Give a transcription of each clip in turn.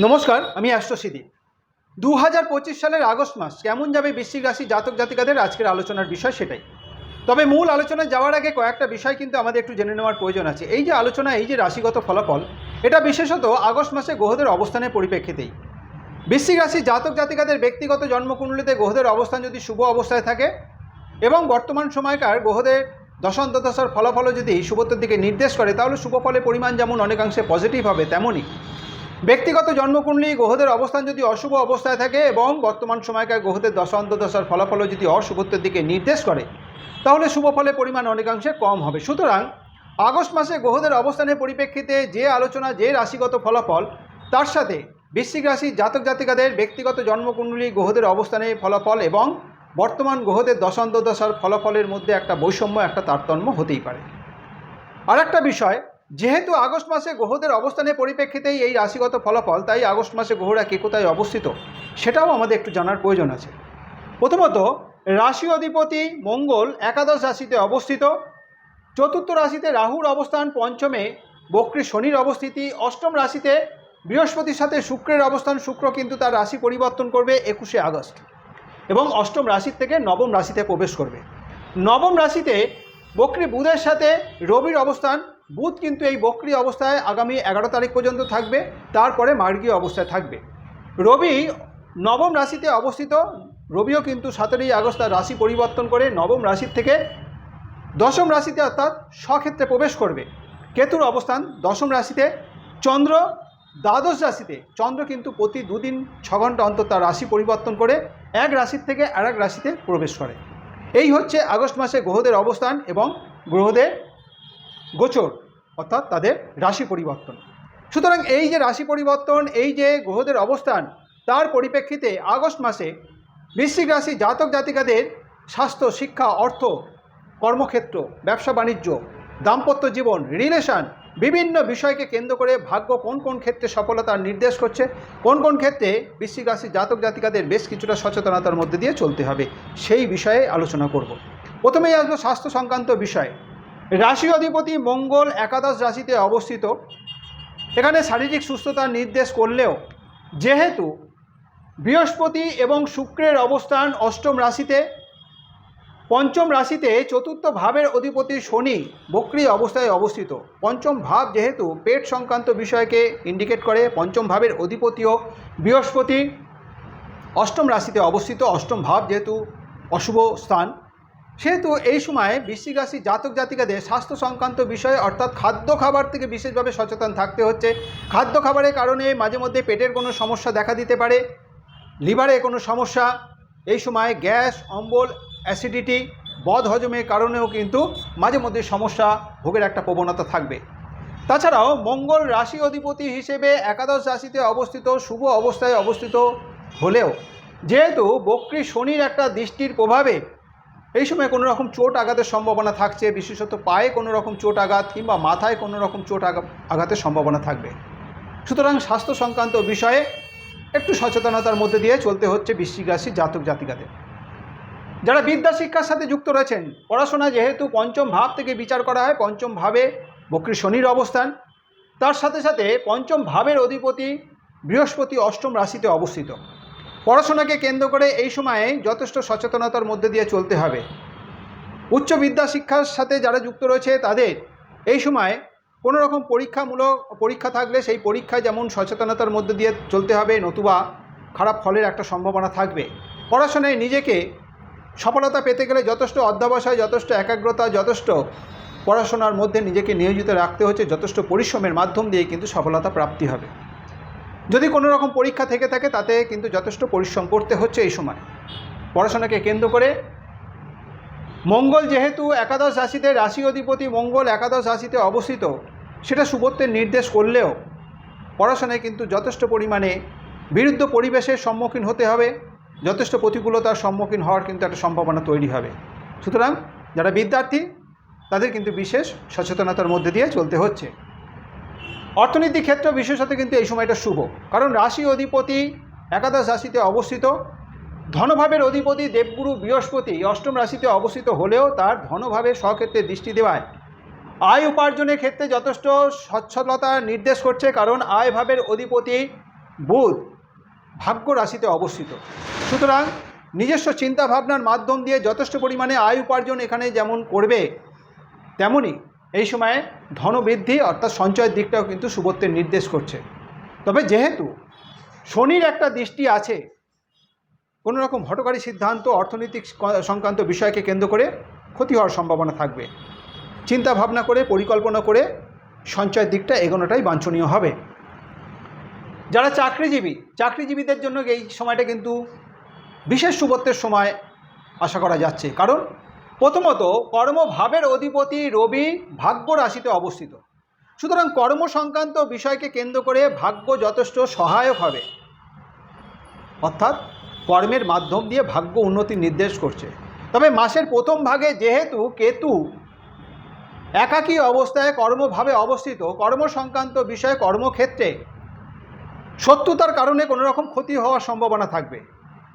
নমস্কার, আমি অ্যাস্ট্রোসিদি। দু হাজার পঁচিশ সালের আগস্ট মাস, কেমন যাবে বৃশ্চিক রাশি জাতক জাতিকাদের আজকের আলোচনার বিষয় সেটাই। তবে মূল আলোচনায় যাওয়ার আগে কয়েকটা বিষয় কিন্তু আমাদের একটু জেনে নেওয়ার প্রয়োজন আছে। এই যে আলোচনা, এই যে রাশিগত ফলাফল, এটা বিশেষত আগস্ট মাসে গ্রহদের অবস্থানের পরিপ্রেক্ষিতেই। বৃশ্চিক রাশি জাতক জাতিকাদের ব্যক্তিগত জন্মকুণ্ডলিতে গ্রহদের অবস্থান যদি শুভ অবস্থায় থাকে এবং বর্তমান সময়কার গ্রহদের দশান্তদশার ফলাফল যদি শুভত্বের দিকে নির্দেশ করে, তাহলে শুভ ফলের পরিমাণ যেমন অনেকাংশে পজিটিভ হবে, তেমনই। ব্যক্তিগত জন্মকুণ্ডলী গ্রহদের অবস্থান যদি অশুভ অবস্থায় থাকে এবং বর্তমান সময়কার গ্রহদের দশান্তদশার ফলাফল যদি অশুভত্বের দিকে নির্দেশ করে, তাহলে শুভ ফলের পরিমাণ অনেকাংশে কম হবে। সুতরাং আগস্ট মাসে গ্রহদের অবস্থানের পরিপ্রেক্ষিতে যে আলোচনা, যে রাশিগত ফলাফল, তার সাথে বৃশ্চিক রাশি জাতক জাতিকাদের ব্যক্তিগত জন্মকুণ্ডলী গ্রহদের অবস্থানের ফলাফল এবং বর্তমান গ্রহদের দশান্তদশার ফলাফলের মধ্যে একটা বৈষম্য, একটা তারতম্য হতেই পারে। আর একটা বিষয় যেহেতু আগস্ট মাসে গ্রহদের অবস্থানের পরিপ্রেক্ষিতেই এই রাশিগত ফলাফল, তাই আগস্ট মাসে গ্রহরা কে কোথায় অবস্থিত, সেটাও আমাদের একটু জানার প্রয়োজন আছে। প্রথমত, রাশি অধিপতি মঙ্গল একাদশ রাশিতে অবস্থিত। চতুর্থ রাশিতে রাহুর অবস্থান পঞ্চমে, বক্রী শনির অবস্থিতি অষ্টম রাশিতে, বৃহস্পতির সাথে শুক্রের অবস্থান শুক্র কিন্তু তার রাশি পরিবর্তন করবে একুশে আগস্ট এবং অষ্টম রাশির থেকে নবম রাশিতে প্রবেশ করবে। নবম রাশিতে বক্রী বুধের সাথে রবির অবস্থান বুধ কিন্তু এই বক্রী অবস্থায় আগামী এগারো তারিখ পর্যন্ত থাকবে, তারপরে মার্গীয় অবস্থায় থাকবে। রবি নবম রাশিতে অবস্থিত, রবিও কিন্তু সতেরোই আগস্ট তার রাশি পরিবর্তন করে নবম রাশির থেকে দশম রাশিতে অর্থাৎ স্বক্ষেত্রে প্রবেশ করবে। কেতুর অবস্থান দশম রাশিতে, চন্দ্র দ্বাদশ রাশিতে, চন্দ্র কিন্তু প্রতি দুদিন ছ ঘণ্টা অন্তর তার রাশি পরিবর্তন করে এক রাশির থেকে আর এক রাশিতে প্রবেশ করে। এই হচ্ছে আগস্ট মাসে গ্রহদের অবস্থান এবং গ্রহদের গোচর। অর্থাৎ তাদের রাশি পরিবর্তন। সুতরাং এই যে রাশি পরিবর্তন, এই যে গ্রহদের অবস্থান, তার পরিপ্রেক্ষিতে আগস্ট মাসে বৃশ্চিক রাশি জাতক জাতিকাদের স্বাস্থ্য, শিক্ষা, অর্থ, কর্মক্ষেত্র, ব্যবসা, বাণিজ্য, দাম্পত্য জীবন, রিলেশন বিভিন্ন বিষয়কে কেন্দ্র করে ভাগ্য কোন কোন ক্ষেত্রে সফলতার নির্দেশ করছে, কোন কোন ক্ষেত্রে বৃশ্চিক রাশি জাতক জাতিকাদের বেশ কিছুটা সচেতনতার মধ্যে দিয়ে চলতে হবে, সেই বিষয়ে আলোচনা করব। প্রথমেই আসব স্বাস্থ্য সংক্রান্ত বিষয়। রাশি অধিপতি মঙ্গল একাদশ রাশিতে অবস্থিত। এখানে শারীরিক সুস্থতার নির্দেশ করলেও, যেহেতু বৃহস্পতি এবং শুক্রের অবস্থান অষ্টম রাশিতে, পঞ্চম রাশিতে চতুর্থ ভাবের অধিপতি শনি বক্রী অবস্থায় অবস্থিত। পঞ্চম ভাব যেহেতু পেট সংক্রান্ত বিষয়কে ইন্ডিকেট করে, পঞ্চম ভাবের অধিপতিও বৃহস্পতি অষ্টম রাশিতে অবস্থিত। অষ্টম ভাব যেহেতু অশুভ স্থান। সেহেতু এই সময় বৃশ্চিক জাতক জাতিকাদের স্বাস্থ্য সংক্রান্ত বিষয়ে, অর্থাৎ খাদ্য খাবার থেকে বিশেষভাবে সচেতন থাকতে হচ্ছে। খাদ্য খাবারের কারণে মাঝে মধ্যে পেটের কোনো সমস্যা দেখা দিতে পারে, লিভারে কোনো সমস্যা, এই সময় গ্যাস, অম্বল, অ্যাসিডিটি, বদ হজমের কারণেও কিন্তু মাঝে মধ্যে সমস্যা, ভোগের একটা প্রবণতা থাকবে। তাছাড়াও মঙ্গল রাশি অধিপতি হিসেবে একাদশ রাশিতে অবস্থিত, শুভ অবস্থায় অবস্থিত হলেও, যেহেতু বক্রী শনির একটা দৃষ্টির প্রভাবে এই সময় কোনো রকম চোট আঘাতের সম্ভাবনা থাকছে, বিশেষত পায়ে কোনো রকম চোট আঘাত কিংবা মাথায় কোনো রকম চোট আঘাতের সম্ভাবনা থাকবে। সুতরাং স্বাস্থ্য সংক্রান্ত বিষয়ে একটু সচেতনতার মধ্যে দিয়ে চলতে হচ্ছে বৃশ্চিক রাশি জাতক জাতিকাদের। যারা বিদ্যা শিক্ষার সাথে যুক্ত রয়েছেন, পড়াশোনা যেহেতু পঞ্চম ভাব থেকে বিচার করা হয়, পঞ্চম ভাবে বক্রী শনির অবস্থান। তার সাথে সাথে পঞ্চম ভাবের অধিপতি বৃহস্পতি অষ্টম রাশিতে অবস্থিত। পড়াশোনাকে কেন্দ্র করে এই সময়ে যথেষ্ট সচেতনতার মধ্যে দিয়ে চলতে হবে। উচ্চ বিদ্যা শিক্ষার সাথে যারা যুক্ত রয়েছে তাদের এই সময় কোনো রকম পরীক্ষামূলক, পরীক্ষা থাকলে সেই পরীক্ষায় যেমন সচেতনতার মধ্যে দিয়ে চলতে হবে, নতুবা খারাপ ফলের একটা সম্ভাবনা থাকবে। পড়াশোনায় নিজেকে সফলতা পেতে গেলে যথেষ্ট অধ্যাবসায়, যথেষ্ট একাগ্রতা, যথেষ্ট পড়াশোনার মধ্যে নিজেকে নিয়োজিত রাখতে হচ্ছে, যথেষ্ট পরিশ্রমের মাধ্যম দিয়ে কিন্তু সফলতা প্রাপ্তি হবে। যদি কোনো রকম পরীক্ষা থেকে থাকে, তাতে কিন্তু যথেষ্ট পরিশ্রম করতে হচ্ছে এই সময়। পড়াশোনাকে কেন্দ্র করে মঙ্গল যেহেতু একাদশ রাশিতে রাশি অধিপতি মঙ্গল একাদশ রাশিতে অবস্থিত, সেটা শুভত্বের নির্দেশ করলেও পড়াশোনায় কিন্তু যথেষ্ট পরিমাণে বিরুদ্ধ পরিবেশের সম্মুখীন হতে হবে, যথেষ্ট প্রতিকূলতার সম্মুখীন হওয়ার কিন্তু একটা সম্ভাবনা তৈরি হবে। সুতরাং যারা বিদ্যার্থী, তাদের কিন্তু বিশেষ সচেতনতার মধ্যে দিয়ে চলতে হচ্ছে। অর্থনীতির ক্ষেত্রে বিশেষত কিন্তু এই সময়টা শুভ। কারণ রাশি অধিপতি একাদশ রাশিতে অবস্থিত। ধনভাবের অধিপতি দেবগুরু বৃহস্পতি অষ্টম রাশিতে অবস্থিত হলেও তার ধনভাবের স্বক্ষেত্রে দৃষ্টি দেওয়ায়। আয় উপার্জনের ক্ষেত্রে যথেষ্ট সচ্ছলতা নির্দেশ করছে, কারণ আয় ভাবের অধিপতি বুধ ভাগ্য রাশিতে অবস্থিত। সুতরাং নিজস্ব চিন্তাভাবনার মাধ্যম দিয়ে যথেষ্ট পরিমাণে আয় উপার্জন এখানে যেমন করবে তেমনই এই সময়ে ধনবৃদ্ধি অর্থাৎ সঞ্চয়ের দিকটাও কিন্তু শুভত্বের নির্দেশ করছে। তবে যেহেতু শনির একটা দৃষ্টি আছে, কোনো রকম হটকারী সিদ্ধান্ত, অর্থনৈতিক সংক্রান্ত বিষয়কে কেন্দ্র করে ক্ষতি হওয়ার সম্ভাবনা থাকবে। চিন্তা ভাবনা করে, পরিকল্পনা করে সঞ্চয়ের দিকটা এগোনোটাই বাঞ্ছনীয় হবে। যারা চাকরিজীবী, চাকরিজীবীদের জন্য এই সময়টা কিন্তু বিশেষ শুভত্বের সময় আশা করা যাচ্ছে। কারণ প্রথমত, কর্মভাবের অধিপতি রবি ভাগ্য রাশিতে অবস্থিত। সুতরাং কর্ম সংক্রান্ত বিষয়কে কেন্দ্র করে ভাগ্য যথেষ্ট সহায়ক হবে। অর্থাৎ, কর্মের মাধ্যম দিয়ে ভাগ্য উন্নতি নির্দেশ করছে। তবে মাসের প্রথম ভাগে যেহেতু কেতু একাকী অবস্থায় কর্মভাবে অবস্থিত কর্ম সংক্রান্ত বিষয়ে কর্মক্ষেত্রে শত্রুতার কারণে কোনো রকম ক্ষতি হওয়ার সম্ভাবনা থাকবে।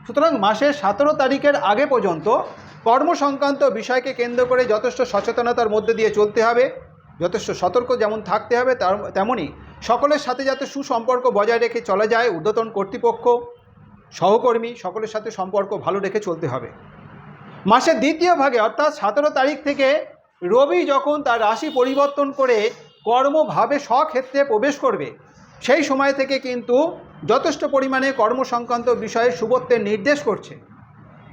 সুতরাং মাসের সতেরো তারিখের আগে পর্যন্ত কর্ম সংক্রান্ত বিষয়কে কেন্দ্র করে যথেষ্ট সচেতনতার মধ্যে দিয়ে চলতে হবে, যথেষ্ট সতর্ক যেমন থাকতে হবে তার তেমনই সকলের সাথে যাতে সুসম্পর্ক বজায় রেখে চলা যায় ঊর্ধ্বতন কর্তৃপক্ষ, সহকর্মী সকলের সাথে সম্পর্ক ভালো রেখে চলতে হবে। মাসের দ্বিতীয় ভাগে অর্থাৎ সতেরো তারিখ থেকে রবি যখন তার রাশি পরিবর্তন করে কর্মভাবে স্বক্ষেত্রে প্রবেশ করবে, সেই সময় থেকে কিন্তু যথেষ্ট পরিমাণে কর্ম সংক্রান্ত বিষয়ে শুভত্বের নির্দেশ করছে।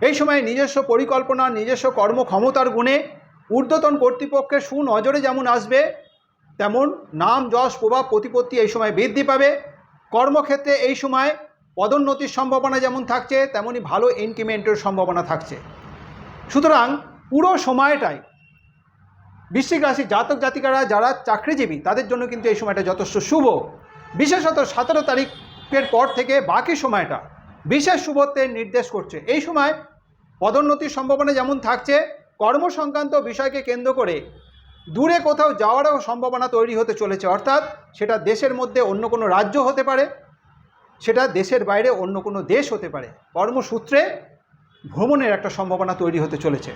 এই সময় নিজস্ব পরিকল্পনা, নিজস্ব কর্মক্ষমতার গুণে ঊর্ধ্বতন কর্তৃপক্ষের সুনজরে যেমন আসবে, তেমন নাম, যশ, প্রভাব, প্রতিপত্তি এই সময় বৃদ্ধি পাবে। কর্মক্ষেত্রে এই সময় পদোন্নতির সম্ভাবনা যেমন থাকছে তেমনই ভালো ইনক্রিমেন্টের সম্ভাবনা থাকছে। সুতরাং পুরো সময়টাই বৃশ্চিক রাশি জাতক জাতিকারা যারা চাকরিজীবী, তাদের জন্য কিন্তু এই সময়টা যথেষ্ট শুভ। বিশেষত সতেরো তারিখের পর থেকে বাকি সময়টা বিশেষ শুভত্বের নির্দেশ করছে। এই সময় পদোন্নতির সম্ভাবনা যেমন থাকছে কর্ম সংক্রান্ত বিষয়কে কেন্দ্র করে দূরে কোথাও যাওয়ারও সম্ভাবনা তৈরি হতে চলেছে। অর্থাৎ সেটা দেশের মধ্যে অন্য কোনো রাজ্য হতে পারে, সেটা দেশের বাইরে অন্য কোনো দেশ হতে পারে। কর্মসূত্রে ভ্রমণের একটা সম্ভাবনা তৈরি হতে চলেছে।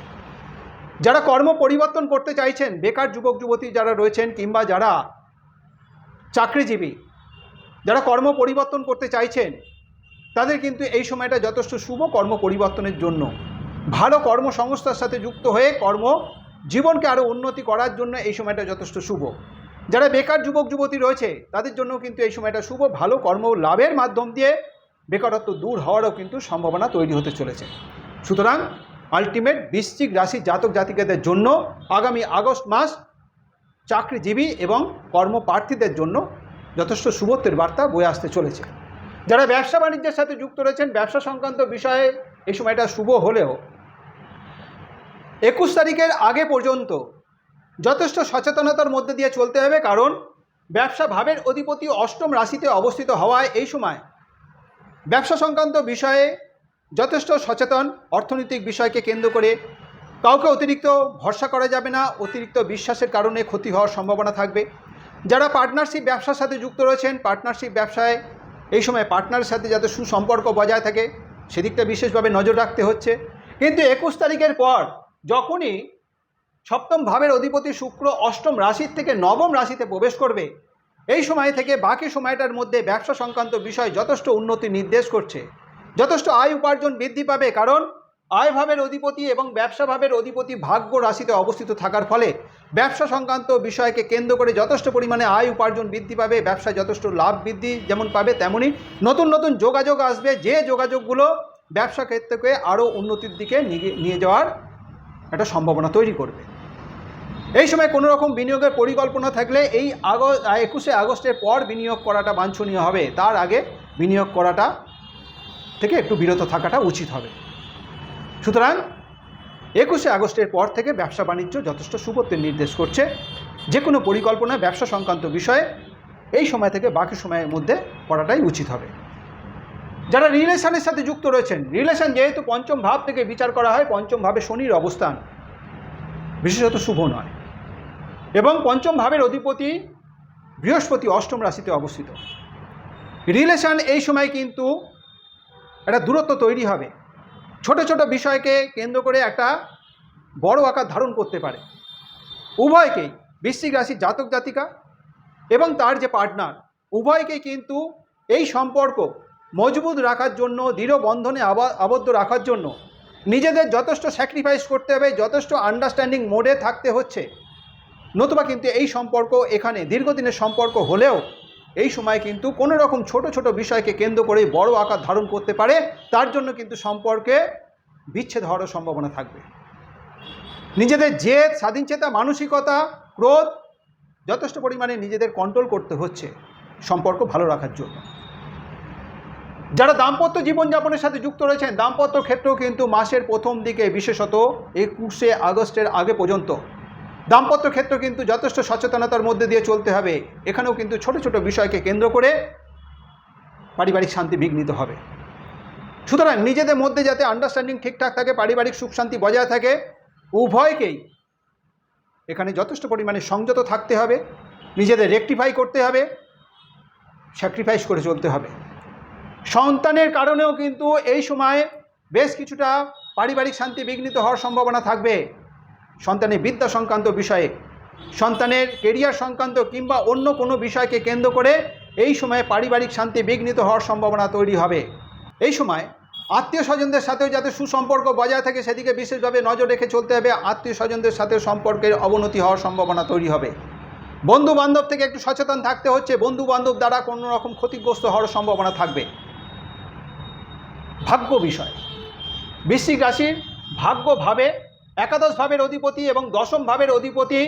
যারা কর্ম পরিবর্তন করতে চাইছেন, বেকার যুবক, যুবতী যারা রয়েছেন কিংবা যারা চাকরিজীবী, যারা কর্ম পরিবর্তন করতে চাইছেন তাদের কিন্তু এই সময়টা যথেষ্ট শুভ কর্ম পরিবর্তনের জন্য। ভালো কর্মসংস্থার সাথে যুক্ত হয়ে কর্ম জীবনকে আরও উন্নতি করার জন্য এই সময়টা যথেষ্ট শুভ। যারা বেকার যুবক, যুবতী রয়েছে, তাদের জন্য কিন্তু এই সময়টা শুভ। ভালো কর্ম লাভের মাধ্যম দিয়ে বেকারত্ব দূর হওয়ারও কিন্তু সম্ভাবনা তৈরি হতে চলেছে। সুতরাং আলটিমেট বৃশ্চিক রাশি জাতক জাতিকাদের জন্য আগামী আগস্ট মাস চাকরিজীবী এবং কর্মপ্রার্থীদের জন্য যথেষ্ট শুভত্বের বার্তা বয়ে আসতে চলেছে। যারা ব্যবসা বাণিজ্যের সাথে যুক্ত রয়েছেন, ব্যবসা সংক্রান্ত বিষয়ে এই সময়টা শুভ হলেও একুশ তারিখের আগে পর্যন্ত যথেষ্ট সচেতনতার মধ্যে দিয়ে চলতে হবে, কারণ ব্যবসা ভাবের অধিপতি অষ্টম রাশিতে অবস্থিত হওয়ায় এই সময় ব্যবসা সংক্রান্ত বিষয়ে যথেষ্ট সচেতন অর্থনৈতিক বিষয়কে কেন্দ্র করে কাউকে অতিরিক্ত ভরসা করা যাবে না, অতিরিক্ত বিশ্বাসের কারণে ক্ষতি হওয়ার সম্ভাবনা থাকবে। যারা পার্টনারশিপ ব্যবসার সাথে যুক্ত রয়েছেন পার্টনারশিপ ব্যবসায় এই সময় পার্টনারের সাথে যাতে সুসম্পর্ক বজায় থাকে, সেদিকটা বিশেষভাবে নজর রাখতে হচ্ছে। কিন্তু একুশ তারিখের পর যখনই সপ্তম ভাবের অধিপতি শুক্র অষ্টম রাশির থেকে নবম রাশিতে প্রবেশ করবে, এই সময় থেকে বাকি সময়টার মধ্যে ব্যবসা সংক্রান্ত বিষয় যথেষ্ট উন্নতি নির্দেশ করছে। যথেষ্ট আয় উপার্জন বৃদ্ধি পাবে, কারণ আয় ভাবের অধিপতি এবং ব্যবসা ভাবের অধিপতি ভাগ্য রাশিতে অবস্থিত থাকার ফলে ব্যবসা সংক্রান্ত বিষয়কে কেন্দ্র করে যথেষ্ট পরিমাণে আয় উপার্জন বৃদ্ধি পাবে, ব্যবসায় যথেষ্ট লাভ বৃদ্ধি যেমন পাবে তেমনই নতুন নতুন যোগাযোগ আসবে, যে যোগাযোগগুলো ব্যবসা ক্ষেত্রকে আরও উন্নতির দিকে নিয়ে- যাওয়ার একটা সম্ভাবনা তৈরি করবে। এই সময় কোনো রকম বিনিয়োগের পরিকল্পনা থাকলে এই আগস্ট, একুশে আগস্টের পর বিনিয়োগ করাটা বাঞ্ছনীয় হবে। তার আগে বিনিয়োগ করাটা থেকে একটু বিরত থাকাটা উচিত হবে। সুতরাং একুশে আগস্টের পর থেকে ব্যবসা বাণিজ্য যথেষ্ট সুবত্বের নির্দেশ করছে। যে কোনো পরিকল্পনা ব্যবসা সংক্রান্ত বিষয়ে এই সময় থেকে বাকি সময়ের মধ্যে করাটাই উচিত হবে। যারা রিলেশনের সাথে যুক্ত রয়েছেন, রিলেশন যেহেতু পঞ্চম ভাব থেকে বিচার করা হয়, পঞ্চম ভাবে শনির অবস্থান বিশেষত শুভ নয় এবং পঞ্চম ভাবের অধিপতি বৃহস্পতি অষ্টম রাশিতে অবস্থিত। রিলেশন এই সময় কিন্তু একটা দূরত্ব তৈরি হবে। ছোট ছোট বিষয়কে কেন্দ্র করে একটা বড় আকার ধারণ করতে পারে। উভয়কেই বৃশ্চিক রাশির জাতক জাতিকা এবং তার যে পার্টনার উভয়কেই কিন্তু এই সম্পর্ক মজবুত রাখার জন্য, দৃঢ় বন্ধনে আবদ্ধ রাখার জন্য নিজেদের যথেষ্ট স্যাক্রিফাইস করতে হবে, যথেষ্ট আন্ডারস্ট্যান্ডিং মোডে থাকতে হচ্ছে। নতুবা কিন্তু এই সম্পর্ক এখানে দীর্ঘদিনের সম্পর্ক হলেও এই সময় কিন্তু কোনো রকম ছোট ছোট বিষয়কে কেন্দ্র করে বড় আকার ধারণ করতে পারে, তার জন্য কিন্তু সম্পর্কে বিচ্ছেদ হওয়ারও সম্ভাবনা থাকবে। নিজেদের জেদ, স্বাধীনচেতা, মানসিকতা, ক্রোধ যথেষ্ট পরিমাণে নিজেদের কন্ট্রোল করতে হচ্ছে সম্পর্ক ভালো রাখার জন্য। যারা দাম্পত্য জীবনযাপনের সাথে যুক্ত রয়েছেন, দাম্পত্য ক্ষেত্রেও কিন্তু মাসের প্রথম দিকে বিশেষত একুশে আগস্টের আগে পর্যন্ত দাম্পত্য ক্ষেত্র কিন্তু যথেষ্ট সচেতনতার মধ্যে দিয়ে চলতে হবে। এখানেও কিন্তু ছোট ছোট বিষয়কে কেন্দ্র করে পারিবারিক শান্তি বিঘ্নিত হবে। সুতরাং নিজেদের মধ্যে যাতে আন্ডারস্ট্যান্ডিং ঠিকঠাক থাকে, পারিবারিক সুখ শান্তি বজায় থাকে, উভয়কেই এখানে যথেষ্ট পরিমাণে সংযত থাকতে হবে, নিজেদের রেকটিফাই করতে হবে স্যাক্রিফাইস করে চলতে হবে। সন্তানের কারণেও কিন্তু এই সময় বেশ কিছুটা পারিবারিক শান্তি বিঘ্নিত হওয়ার সম্ভাবনা থাকবে। সন্তানের বিদ্যা সংক্রান্ত বিষয়ে, সন্তানের কেরিয়ার সংক্রান্ত কিংবা অন্য কোনো বিষয়কে কেন্দ্র করে এই সময়ে পারিবারিক শান্তি বিঘ্নিত হওয়ার সম্ভাবনা তৈরি হবে। এই সময় আত্মীয় স্বজনদের সাথেও যাতে সুসম্পর্ক বজায় থাকে, সেদিকে বিশেষভাবে নজর রেখে চলতে হবে। আত্মীয় স্বজনদের সাথে সম্পর্কের অবনতি হওয়ার সম্ভাবনা তৈরি হবে। বন্ধু বান্ধব থেকে একটু সচেতন থাকতে হচ্ছে। বন্ধু বান্ধব দ্বারা কোনো রকম ক্ষতিগ্রস্ত হওয়ার সম্ভাবনা থাকবে। ভাগ্য বিষয়, বৃশ্চিক রাশির ভাগ্য ভাবে একাদশ ভাবের অধিপতি এবং দশম ভাবের অধিপতি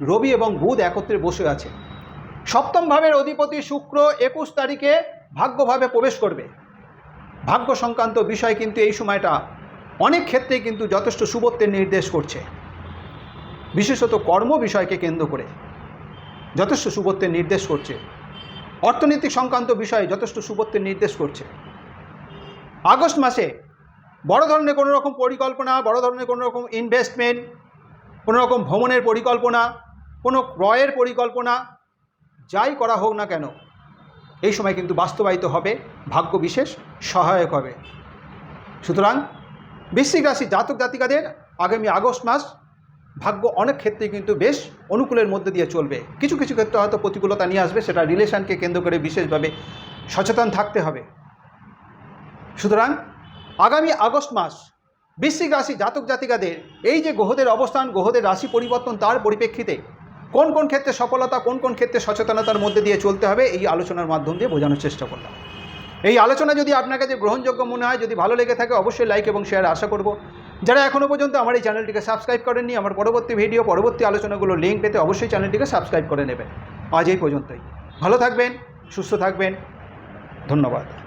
রবি এবং বুধ একত্রে বসে আছে। সপ্তম ভাবের অধিপতি শুক্র একুশ তারিখে ভাগ্যভাবে প্রবেশ করবে। ভাগ্য সংক্রান্ত বিষয় কিন্তু এই সময়টা অনেক ক্ষেত্রে কিন্তু যথেষ্ট শুভত্বের নির্দেশ করছে। বিশেষত কর্ম বিষয়কে কেন্দ্র করে যথেষ্ট শুভত্বের নির্দেশ করছে। অর্থনৈতিক সংক্রান্ত বিষয়ে যথেষ্ট শুভত্বের নির্দেশ করছে। আগস্ট মাসে বড় ধরনের কোনো রকম পরিকল্পনা, বড় ধরনের কোনো রকম ইনভেস্টমেন্ট কোনো রকম ভ্রমণের পরিকল্পনা, কোনো ক্রয়ের পরিকল্পনা, যাই করা হোক না কেন, এই সময় কিন্তু বাস্তবায়িত হবে, ভাগ্য বিশেষ সহায়ক হবে। সুতরাং বৃশ্চিক রাশি জাতক জাতিকাদের আগামী আগস্ট মাস ভাগ্য অনেক ক্ষেত্রে কিন্তু বেশ অনুকূলের মধ্যে দিয়ে চলবে। কিছু কিছু ক্ষেত্রে হয়তো প্রতিকূলতা নিয়ে আসবে, সেটা রিলেশনকে কেন্দ্র করে বিশেষভাবে সচেতন থাকতে হবে। সুতরাং আগামী আগস্ট মাস বৃশ্চিক রাশি জাতক জাতিকাদের, এই যে গ্রহদের অবস্থান, গ্রহদের রাশি পরিবর্তন তার পরিপ্রেক্ষিতে কোন কোন ক্ষেত্রে সফলতা, কোন কোন ক্ষেত্রে সচেতনতার মধ্যে দিয়ে চলতে হবে, এই আলোচনার মাধ্যম দিয়ে বোঝানোর চেষ্টা করলাম। এই আলোচনা যদি আপনার কাছে গ্রহণযোগ্য মনে হয়, যদি ভালো লেগে থাকে, অবশ্যই লাইক এবং শেয়ার আশা করব। যারা এখনও পর্যন্ত আমার এই চ্যানেলটিকে সাবস্ক্রাইব করেননি, আমার পরবর্তী ভিডিও, পরবর্তী আলোচনাগুলো লিঙ্ক পেতে অবশ্যই চ্যানেলটিকে সাবস্ক্রাইব করে নেবেন। আজ এই পর্যন্তই। ভালো থাকবেন, সুস্থ থাকবেন। ধন্যবাদ।